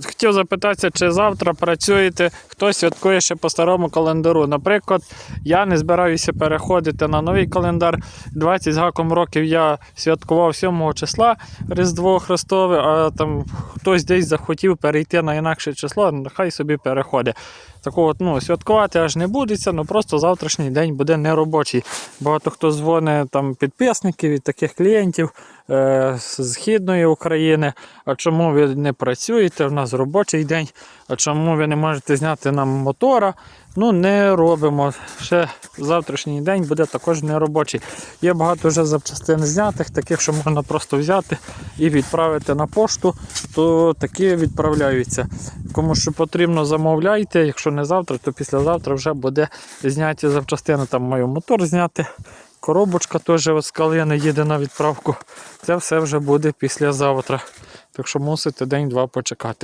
От хотів запитатися, чи завтра працюєте, хто святкує ще по старому календару. Наприклад, я не збираюся переходити на новий календар. 20 з гаком років я святкував 7 числа Різдво Христове, а там хтось десь захотів перейти на інакше число, нехай собі переходить. Такого от, ну, святкувати аж не будеться, ну просто завтрашній день буде неробочий. Багато хто дзвонить там підписників і таких клієнтів е, з Східної України. А чому ви не працюєте? У нас робочий день. А чому ви не можете зняти нам мотора? Ну, не робимо. Ще завтрашній день буде також неробочий. Є багато вже запчастин знятих, таких, що можна просто взяти і відправити на пошту, то такі відправляються. Кому що потрібно, замовляйте. Якщо не завтра, то післязавтра вже буде зняті запчастини. Там маю мотор зняти. Коробочка теж з калини їде на відправку. Це все вже буде післязавтра. Так що мусите день-два почекати.